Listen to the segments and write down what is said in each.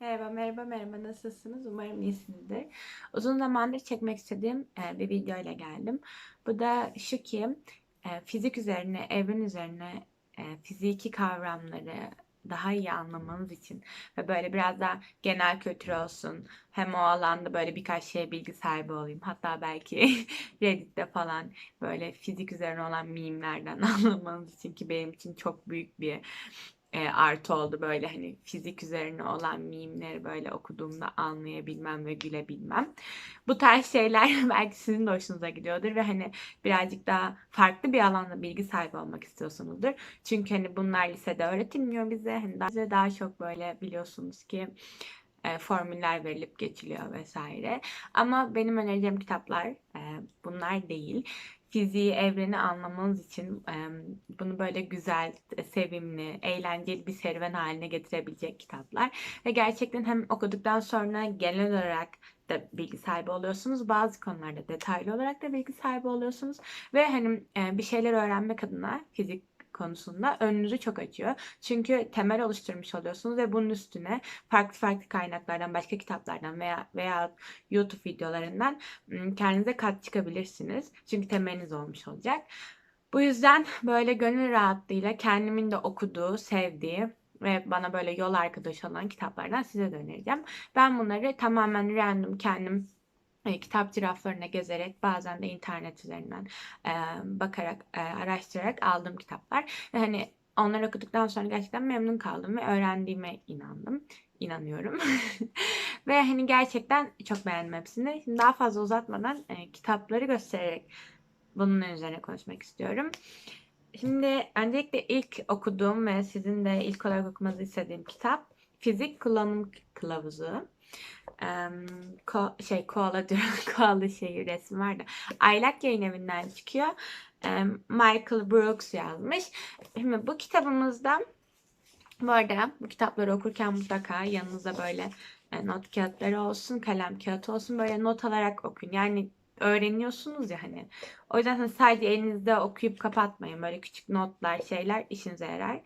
Merhaba, merhaba, merhaba. Nasılsınız? Umarım iyisinizdir. Uzun zamandır çekmek istediğim e, bir video ile geldim. Bu da şu ki e, fizik üzerine, evren üzerine e, fiziki kavramları daha iyi anlamanız için ve böyle biraz daha genel kültür olsun. Hem o alanda böyle birkaç şeye bilgi sahibi olayım. Hatta belki Reddit'te falan böyle fizik üzerine olan mimlerden anlamanız için ki benim için çok büyük bir e, artı oldu böyle hani fizik üzerine olan mimleri böyle okuduğumda anlayabilmem ve gülebilmem. Bu tarz şeyler belki sizin de hoşunuza gidiyordur ve hani birazcık daha farklı bir alanda bilgi sahibi olmak istiyorsunuzdur. Çünkü hani bunlar lisede öğretilmiyor bize. Hani daha, bize daha çok böyle biliyorsunuz ki e, formüller verilip geçiliyor vesaire. Ama benim önereceğim kitaplar e, bunlar değil fiziği, evreni anlamanız için e, bunu böyle güzel, sevimli, eğlenceli bir serüven haline getirebilecek kitaplar. Ve gerçekten hem okuduktan sonra genel olarak da bilgi sahibi oluyorsunuz. Bazı konularda detaylı olarak da bilgi sahibi oluyorsunuz. Ve hani bir şeyler öğrenmek adına fizik konusunda önünüzü çok açıyor. Çünkü temel oluşturmuş oluyorsunuz ve bunun üstüne farklı farklı kaynaklardan, başka kitaplardan veya veya YouTube videolarından kendinize kat çıkabilirsiniz. Çünkü temeliniz olmuş olacak. Bu yüzden böyle gönül rahatlığıyla kendimin de okuduğu, sevdiği ve bana böyle yol arkadaşı olan kitaplardan size de önereceğim. Ben bunları tamamen random kendim e, kitapçı raflarına gezerek bazen de internet üzerinden e, bakarak e, araştırarak aldığım kitaplar. Ve hani onları okuduktan sonra gerçekten memnun kaldım ve öğrendiğime inandım inanıyorum. Ve hani gerçekten çok beğendim hepsini. Şimdi daha fazla uzatmadan e, kitapları göstererek bunun üzerine konuşmak istiyorum. Şimdi öncelikle ilk okuduğum ve sizin de ilk olarak okumanızı istediğim kitap Fizik Kullanım Kılavuzu um, ko şey koala diyorum koala şeyi resmi var da Aylak yayın evinden çıkıyor. Um, Michael Brooks yazmış. Şimdi bu kitabımızda bu arada bu kitapları okurken mutlaka yanınızda böyle e, not kağıtları olsun, kalem kağıt olsun böyle not alarak okuyun. Yani öğreniyorsunuz ya hani. O yüzden hani sadece elinizde okuyup kapatmayın. Böyle küçük notlar, şeyler işinize yarar.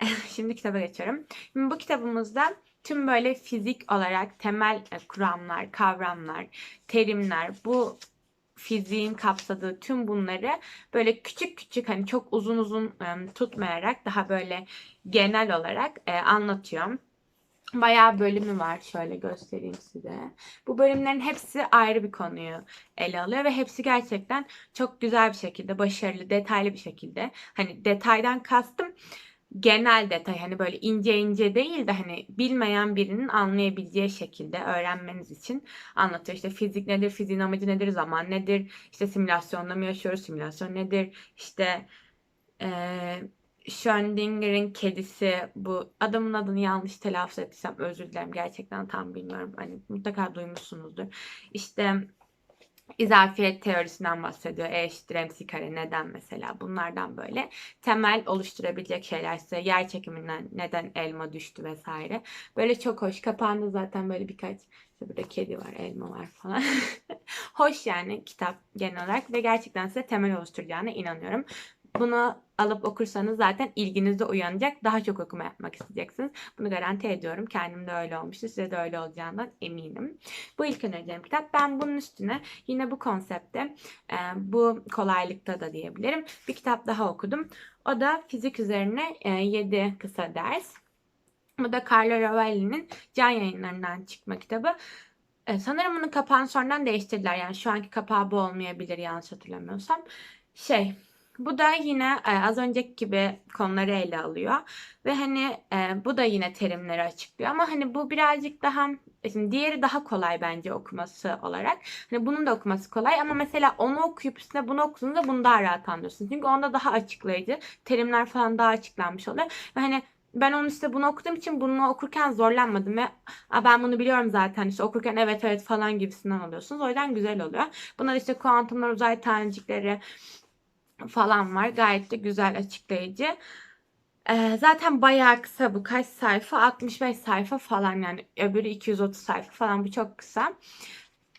Şimdi kitaba geçiyorum. Şimdi bu kitabımızda tüm böyle fizik olarak temel e, kuramlar, kavramlar, terimler, bu fiziğin kapsadığı tüm bunları böyle küçük küçük hani çok uzun uzun tutmayarak daha böyle genel olarak e, anlatıyorum. Bayağı bölümü var. Şöyle göstereyim size. Bu bölümlerin hepsi ayrı bir konuyu ele alıyor ve hepsi gerçekten çok güzel bir şekilde, başarılı, detaylı bir şekilde. Hani detaydan kastım genel detay hani böyle ince ince değil de hani bilmeyen birinin anlayabileceği şekilde öğrenmeniz için anlatıyor. İşte fizik nedir, fiziğin amacı nedir, zaman nedir, işte simülasyonda mı yaşıyoruz, simülasyon nedir, işte ee, Schrödinger'in kedisi bu adamın adını yanlış telaffuz ettiysem özür dilerim gerçekten tam bilmiyorum hani mutlaka duymuşsunuzdur. İşte izafiyet teorisinden bahsediyor. E eşittir mc kare neden mesela bunlardan böyle temel oluşturabilecek şeyler size yer çekiminden neden elma düştü vesaire. Böyle çok hoş. Kapağında zaten böyle birkaç işte burada kedi var, elma var falan. hoş yani kitap genel olarak ve gerçekten size temel oluşturacağına inanıyorum. Bunu alıp okursanız zaten ilginizde uyanacak. Daha çok okuma yapmak isteyeceksiniz. Bunu garanti ediyorum. Kendim de öyle olmuştu. Size de öyle olacağından eminim. Bu ilk önereceğim kitap. Ben bunun üstüne yine bu konsepte, e, bu kolaylıkta da diyebilirim. Bir kitap daha okudum. O da fizik üzerine 7 e, kısa ders. Bu da Carlo Rovelli'nin Can Yayınlarından çıkma kitabı. E, sanırım bunun kapağını sonradan değiştirdiler. Yani şu anki kapağı bu olmayabilir yanlış hatırlamıyorsam. Şey bu da yine e, az önceki gibi konuları ele alıyor. Ve hani e, bu da yine terimleri açıklıyor. Ama hani bu birazcık daha şimdi diğeri daha kolay bence okuması olarak. Hani bunun da okuması kolay ama mesela onu okuyup üstüne bunu okuduğunda bunu daha rahat anlıyorsun. Çünkü onda daha açıklayıcı. Terimler falan daha açıklanmış oluyor. Ve hani ben onun işte bunu okuduğum için bunu okurken zorlanmadım ve ben bunu biliyorum zaten işte okurken evet evet falan gibisinden alıyorsunuz. O yüzden güzel oluyor. Bunlar işte kuantumlar, uzay tanecikleri, falan var. Gayet de güzel açıklayıcı. Ee, zaten bayağı kısa bu. Kaç sayfa? 65 sayfa falan yani. Öbürü 230 sayfa falan. Bu çok kısa.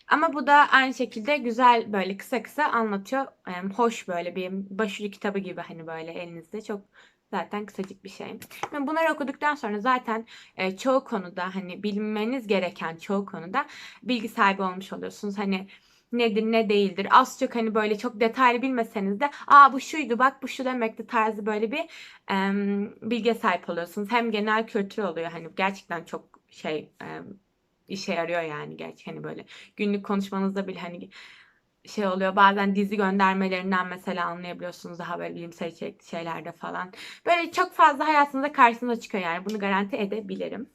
Ama bu da aynı şekilde güzel böyle kısa kısa anlatıyor. Ee, hoş böyle bir başucu kitabı gibi hani böyle elinizde çok Zaten kısacık bir şey. Ve bunları okuduktan sonra zaten e, çoğu konuda hani bilmeniz gereken çoğu konuda bilgi sahibi olmuş oluyorsunuz. Hani nedir ne değildir. Az çok hani böyle çok detaylı bilmeseniz de aa bu şuydu bak bu şu demekti tarzı böyle bir e, bilgiye sahip oluyorsunuz. Hem genel kültür oluyor hani gerçekten çok şey e, işe yarıyor yani gerçek hani böyle günlük konuşmanızda bile hani şey oluyor bazen dizi göndermelerinden mesela anlayabiliyorsunuz daha böyle bilimsel içerikli şeylerde falan. Böyle çok fazla hayatınızda karşınıza çıkıyor yani bunu garanti edebilirim.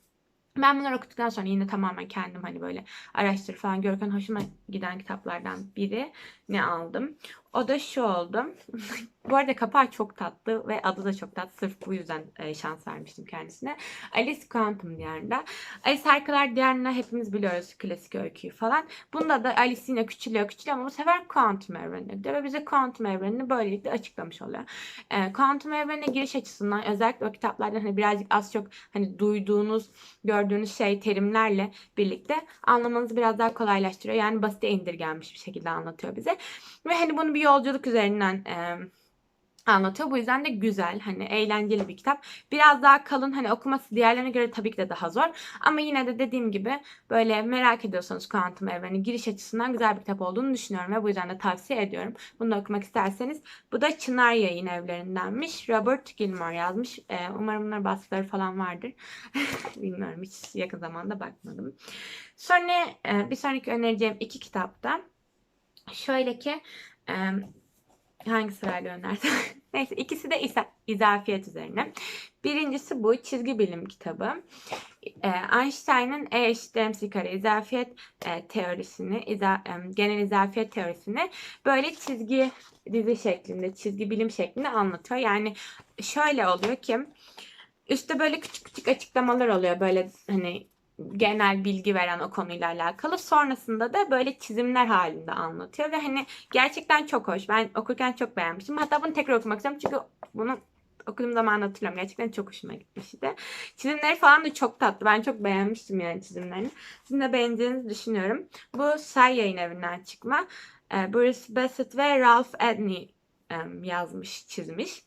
Ben bunları okuduktan sonra yine tamamen kendim hani böyle araştırıp falan görürken hoşuma giden kitaplardan biri ne aldım. O da şu oldu. bu arada kapağı çok tatlı ve adı da çok tatlı. Sırf bu yüzden e, şans vermiştim kendisine. Alice Quantum Diyarında. Alice Harikalar Diyarında hepimiz biliyoruz klasik öyküyü falan. Bunda da Alice yine küçülüyor küçülüyor ama bu sefer kuantum evrenine gidiyor ve bize kuantum evrenini böylelikle açıklamış oluyor. E, kuantum evrenine giriş açısından özellikle o kitaplardan hani birazcık az çok hani duyduğunuz, gördüğünüz şey terimlerle birlikte anlamanızı biraz daha kolaylaştırıyor. Yani basite indirgenmiş bir şekilde anlatıyor bize. Ve hani bunu bir yolculuk üzerinden e, anlatıyor. Bu yüzden de güzel, hani eğlenceli bir kitap. Biraz daha kalın, hani okuması diğerlerine göre tabii ki de daha zor. Ama yine de dediğim gibi böyle merak ediyorsanız kuantum evreni giriş açısından güzel bir kitap olduğunu düşünüyorum ve bu yüzden de tavsiye ediyorum. Bunu da okumak isterseniz. Bu da Çınar Yayın Evlerindenmiş. Robert Gilmore yazmış. Ee, umarım bunlar baskıları falan vardır. Bilmiyorum hiç yakın zamanda bakmadım. Sonra bir sonraki önereceğim iki kitapta şöyle ki e, hangi sırayla önersem. Neyse ikisi de isa, izafiyet üzerine. Birincisi bu çizgi bilim kitabı. E, Einstein'ın E eşittir mc kare izafiyet e, teorisini, iza, e, genel izafiyet teorisini böyle çizgi dizi şeklinde, çizgi bilim şeklinde anlatıyor. Yani şöyle oluyor ki üstte böyle küçük küçük açıklamalar oluyor. Böyle hani genel bilgi veren o konuyla alakalı. Sonrasında da böyle çizimler halinde anlatıyor ve hani gerçekten çok hoş. Ben okurken çok beğenmiştim. Hatta bunu tekrar okumak istiyorum çünkü bunu okuduğum zaman hatırlıyorum. Gerçekten çok hoşuma gitmişti. Çizimleri falan da çok tatlı. Ben çok beğenmiştim yani çizimlerini. Sizin de beğeneceğinizi düşünüyorum. Bu Say yayın evinden çıkma. Ee, Bruce Bassett ve Ralph Edney yazmış, çizmiş.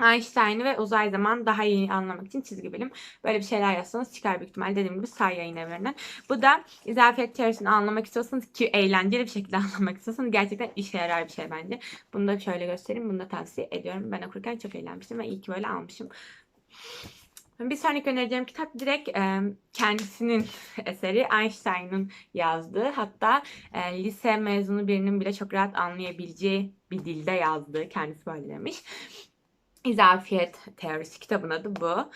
Einstein'ı ve uzay zaman daha iyi anlamak için çizgi bilim. Böyle bir şeyler yazsanız çıkar büyük ihtimal. Dediğim gibi say yayın evreninden. Bu da izafiyet teorisini anlamak istiyorsanız ki eğlenceli bir şekilde anlamak istiyorsanız gerçekten işe yarar bir şey bence. Bunu da şöyle göstereyim. Bunu da tavsiye ediyorum. Ben okurken çok eğlenmiştim ve iyi ki böyle almışım. Bir sonraki önereceğim kitap direkt e, kendisinin eseri Einstein'ın yazdığı hatta e, lise mezunu birinin bile çok rahat anlayabileceği bir dilde yazdığı kendisi böyle demiş. İzafiyet teorisi kitabın adı bu.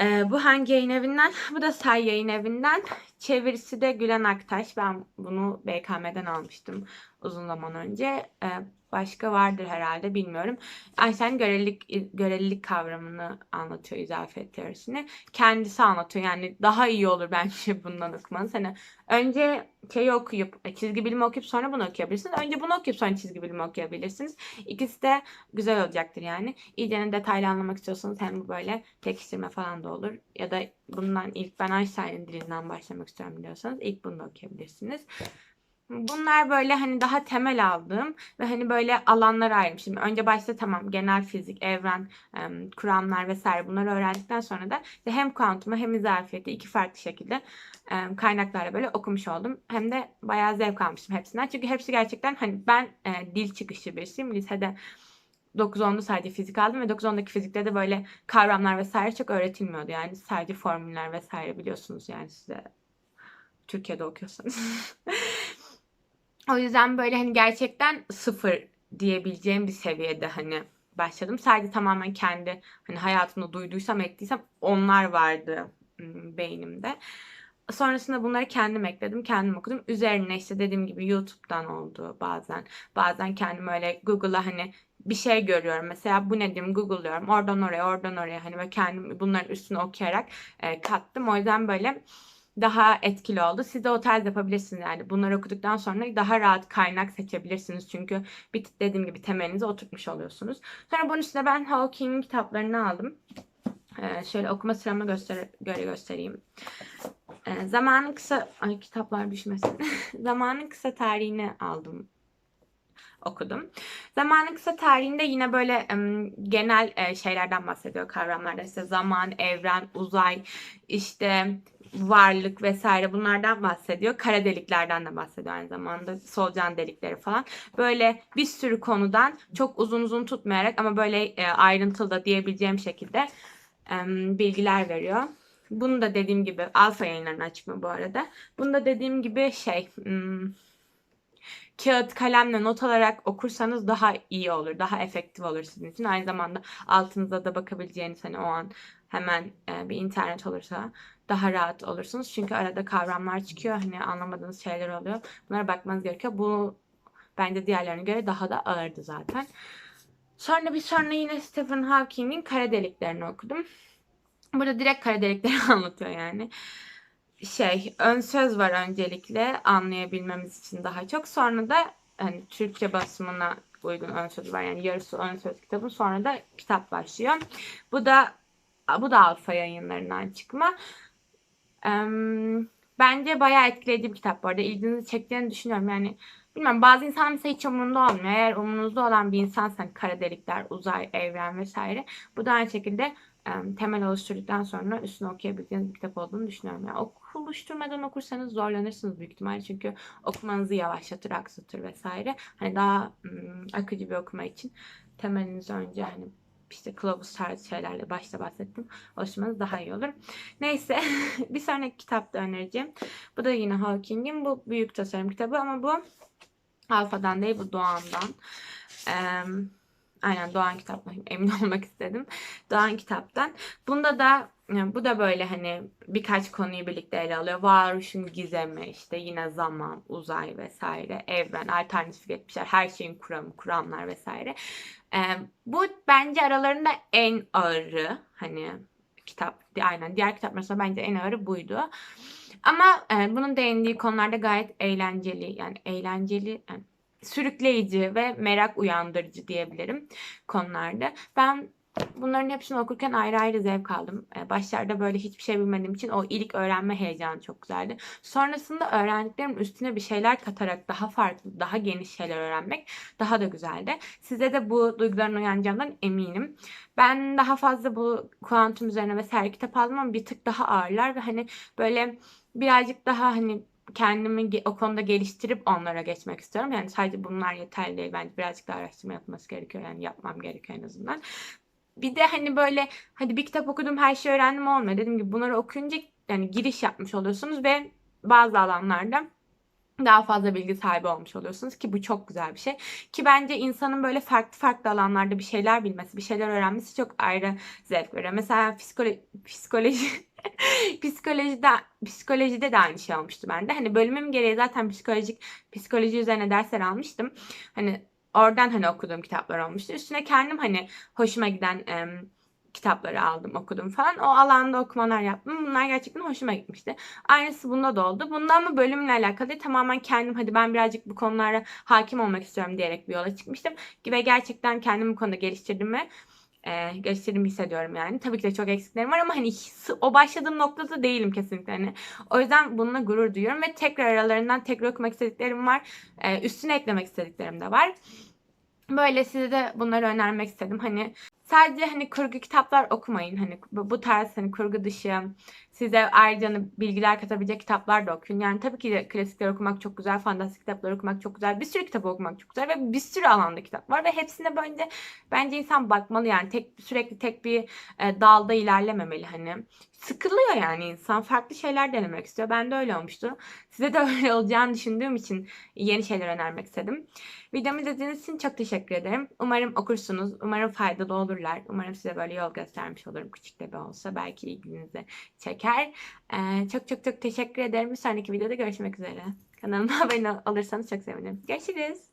Ee, bu hangi yayın evinden? Bu da Say yayın evinden. Çevirisi de Gülen Aktaş. Ben bunu BKM'den almıştım uzun zaman önce. Ee, başka vardır herhalde bilmiyorum. Einstein görelilik, görelilik kavramını anlatıyor izafiyet teorisini. Kendisi anlatıyor. Yani daha iyi olur bence bundan okumanız. Hani önce şeyi okuyup, e, çizgi bilimi okuyup sonra bunu okuyabilirsiniz. Önce bunu okuyup sonra çizgi bilimi okuyabilirsiniz. İkisi de güzel olacaktır yani. İyice detaylı anlamak istiyorsanız hem böyle pekiştirme falan da olur. Ya da bundan ilk ben Einstein'ın dilinden başlamak istiyorum diyorsanız ilk bunu da okuyabilirsiniz. Bunlar böyle hani daha temel aldığım ve hani böyle alanlara ayrılmışım. Önce başta tamam genel fizik, evren, kuramlar vesaire bunları öğrendikten sonra da işte hem kuantumu hem izafiyeti iki farklı şekilde kaynaklarla böyle okumuş oldum. Hem de bayağı zevk almıştım hepsinden. Çünkü hepsi gerçekten hani ben e, dil çıkışı birisiyim. Lisede 9-10'da sadece fizik aldım ve 9-10'daki fizikte de böyle kavramlar vesaire çok öğretilmiyordu. Yani sadece formüller vesaire biliyorsunuz yani size Türkiye'de okuyorsanız. O yüzden böyle hani gerçekten sıfır diyebileceğim bir seviyede hani başladım. Sadece tamamen kendi hani hayatımda duyduysam ettiysem onlar vardı beynimde. Sonrasında bunları kendim ekledim, kendim okudum. Üzerine işte dediğim gibi YouTube'dan oldu bazen. Bazen kendim öyle Google'a hani bir şey görüyorum. Mesela bu nedir Google'lıyorum. Oradan oraya, oradan oraya hani ve kendim bunların üstüne okuyarak e, kattım. O yüzden böyle daha etkili oldu. Siz de o tarz yapabilirsiniz yani. Bunları okuduktan sonra daha rahat kaynak seçebilirsiniz. Çünkü bir dediğim gibi temelinizi oturtmuş oluyorsunuz. Sonra bunun üstüne ben Hawking'in kitaplarını aldım. Ee, şöyle okuma sıramı göster göre göstereyim. Ee, zamanın kısa... Ay kitaplar düşmesin. zamanın kısa tarihini aldım okudum. Zamanın kısa tarihinde yine böyle genel şeylerden bahsediyor kavramlarda. İşte zaman, evren, uzay, işte varlık vesaire bunlardan bahsediyor. Kara deliklerden de bahsediyor aynı zamanda. Solucan delikleri falan. Böyle bir sürü konudan çok uzun uzun tutmayarak ama böyle ayrıntılı da diyebileceğim şekilde bilgiler veriyor. Bunu da dediğim gibi alfa yayınlarına çıkma bu arada. Bunu da dediğim gibi şey hmm, kağıt kalemle not alarak okursanız daha iyi olur. Daha efektif olur sizin için. Aynı zamanda altınıza da bakabileceğiniz hani o an hemen e, bir internet olursa daha rahat olursunuz. Çünkü arada kavramlar çıkıyor. Hani anlamadığınız şeyler oluyor. Bunlara bakmanız gerekiyor. Bu bence diğerlerine göre daha da ağırdı zaten. Sonra bir sonra yine Stephen Hawking'in kara deliklerini okudum. Burada direkt kara delikleri anlatıyor yani. Şey, ön söz var öncelikle anlayabilmemiz için daha çok. Sonra da hani Türkçe basımına uygun ön söz var. Yani yarısı ön söz kitabın. Sonra da kitap başlıyor. Bu da bu da Alfa yayınlarından çıkma. Em, bence bayağı etkileyici bir kitap bu arada. İlginizi çektiğini düşünüyorum. Yani bilmem bazı insan mesela hiç umurunda olmuyor. Eğer umurunuzda olan bir insansan kara delikler, uzay, evren vesaire. Bu da aynı şekilde temel oluşturduktan sonra üstüne okuyabileceğiniz bir kitap olduğunu düşünüyorum. Yani oluşturmadan okursanız zorlanırsınız büyük ihtimalle. Çünkü okumanızı yavaşlatır, aksatır vesaire. Hani daha ım, akıcı bir okuma için temelinizi önce hani işte kılavuz tarzı şeylerle başta bahsettim. Oluşturmanız daha iyi olur. Neyse bir sonraki kitap da önereceğim. Bu da yine Hawking'in bu büyük tasarım kitabı ama bu Alfa'dan değil bu Doğan'dan. Eee Aynen Doğan kitaptan emin olmak istedim. Doğan kitaptan. Bunda da bu da böyle hani birkaç konuyu birlikte ele alıyor. Varoluşun gizemi, işte yine zaman, uzay vesaire, evren, alternatif etmişler. Her şeyin kuramı, kuramlar vesaire. Bu bence aralarında en ağırı hani kitap. Aynen diğer kitap mesela bence en ağırı buydu. Ama e, bunun değindiği konularda gayet eğlenceli. Yani eğlenceli, yani sürükleyici ve merak uyandırıcı diyebilirim konularda. Ben bunların hepsini okurken ayrı ayrı zevk aldım. Ee, Başlarda böyle hiçbir şey bilmediğim için o ilk öğrenme heyecanı çok güzeldi. Sonrasında öğrendiklerimin üstüne bir şeyler katarak daha farklı, daha geniş şeyler öğrenmek daha da güzeldi. Size de bu duyguların uyanacağından eminim. Ben daha fazla bu kuantum üzerine vesaire kitap aldım ama bir tık daha ağırlar ve hani böyle birazcık daha hani kendimi o konuda geliştirip onlara geçmek istiyorum. Yani sadece bunlar yeterli değil. Bence birazcık daha araştırma yapması gerekiyor. Yani yapmam gerekiyor en azından. Bir de hani böyle hadi bir kitap okudum her şeyi öğrendim olmuyor. Dediğim gibi bunları okuyunca yani giriş yapmış oluyorsunuz ve bazı alanlarda daha fazla bilgi sahibi olmuş oluyorsunuz ki bu çok güzel bir şey. Ki bence insanın böyle farklı farklı alanlarda bir şeyler bilmesi, bir şeyler öğrenmesi çok ayrı zevk veriyor. Mesela psikoloji, psikoloji psikolojide psikolojide de aynı şey olmuştu bende. Hani bölümüm gereği zaten psikolojik psikoloji üzerine dersler almıştım. Hani oradan hani okuduğum kitaplar olmuştu. Üstüne kendim hani hoşuma giden em, kitapları aldım, okudum falan. O alanda okumalar yaptım. Bunlar gerçekten hoşuma gitmişti. Aynısı bunda da oldu. Bunda ama bölümle alakalı. Tamamen kendim hadi ben birazcık bu konulara hakim olmak istiyorum diyerek bir yola çıkmıştım. Ve gerçekten kendimi bu konuda geliştirdim ve e, geliştirdiğimi hissediyorum yani. Tabii ki de çok eksiklerim var ama hani o başladığım noktada değilim kesinlikle hani. O yüzden bununla gurur duyuyorum ve tekrar aralarından tekrar okumak istediklerim var. E, üstüne eklemek istediklerim de var. Böyle size de bunları önermek istedim. Hani sadece hani kurgu kitaplar okumayın. Hani bu, tarz hani kurgu dışı size ayrıca bilgiler katabilecek kitaplar da okuyun. Yani tabii ki de klasikler okumak çok güzel, fantastik kitaplar okumak çok güzel, bir sürü kitap okumak çok güzel ve bir sürü alanda kitap var ve hepsine bence bence insan bakmalı yani tek sürekli tek bir e, dalda ilerlememeli hani. Sıkılıyor yani insan farklı şeyler denemek istiyor. Ben de öyle olmuştu. Size de öyle olacağını düşündüğüm için yeni şeyler önermek istedim. Videomu izlediğiniz için çok teşekkür ederim. Umarım okursunuz. Umarım faydalı olurlar. Umarım size böyle yol göstermiş olurum. Küçük de bir olsa. Belki ilginizi çeker. Ee, çok çok çok teşekkür ederim. Bir sonraki videoda görüşmek üzere. Kanalıma abone olursanız çok sevinirim. Görüşürüz.